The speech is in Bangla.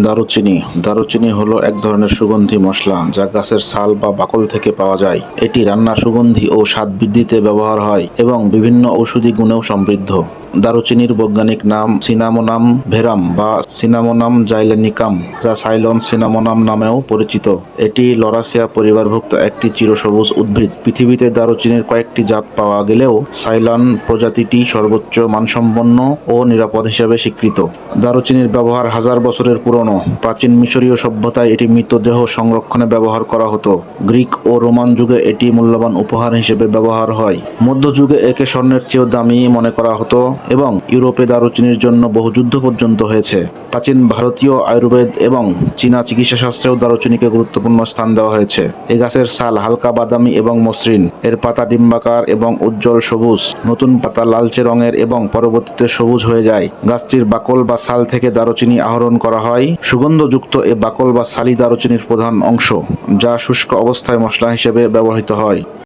দারুচিনি। দারুচিনি হলো এক ধরনের সুগন্ধি মশলা যা গাছের ছাল বা বাকল থেকে পাওয়া যায়। এটি রান্না সুগন্ধি ও স্বাদ বৃদ্ধিতে ব্যবহার হয় এবং বিভিন্ন ঔষধি গুণেও সমৃদ্ধ। দারুচিনির বৈজ্ঞানিক নাম সিনামোনাম ভেরাম বা সিনামোনাম জাইলেনিকাম, যা সাইলন সিনামোনাম নামেও পরিচিত। এটি লরাসিয়া পরিবারভুক্ত একটি চিরসবুজ উদ্ভিদ। পৃথিবীতে দারুচিনির কয়েকটি জাত পাওয়া গেলেও সাইলন প্রজাতিটি সর্বোচ্চ মানসম্পন্ন ও নিরাপদ হিসেবে স্বীকৃত। দারুচিনির ব্যবহার হাজার বছরের পুরনো। প্রাচীন মিশরীয় সভ্যতায় এটি মৃতদেহ সংরক্ষণে ব্যবহার করা হতো। গ্রিক ও রোমান যুগে এটি মূল্যবান উপহার হিসেবে ব্যবহার হয়। মধ্যযুগে একে স্বর্ণের চেয়েও দামি মনে করা হতো। এবং ইউরোপে দারুচিনির জন্য বহু যুদ্ধ পর্যন্ত হয়েছে। প্রাচীন ভারতীয় আয়ুর্বেদ এবং চীনা চিকিৎসা শাস্ত্রেও দারুচিনিকে গুরুত্বপূর্ণ স্থান দেওয়া হয়েছে। এই গাছের ছাল হালকা বাদামি এবং মসৃণ। এর পাতা ডিম্বাকার এবং উজ্জ্বল সবুজ। নতুন পাতা লালচে রঙের এবং পরবর্তীতে সবুজ হয়ে যায়। গাছটির বাকল বা ছাল থেকে দারুচিনি আহরণ করা হয়। সুগন্ধযুক্ত এ বাকল বা ছালি দারুচিনির প্রধান অংশ, যা শুষ্ক অবস্থায় মশলা হিসেবে ব্যবহৃত হয়।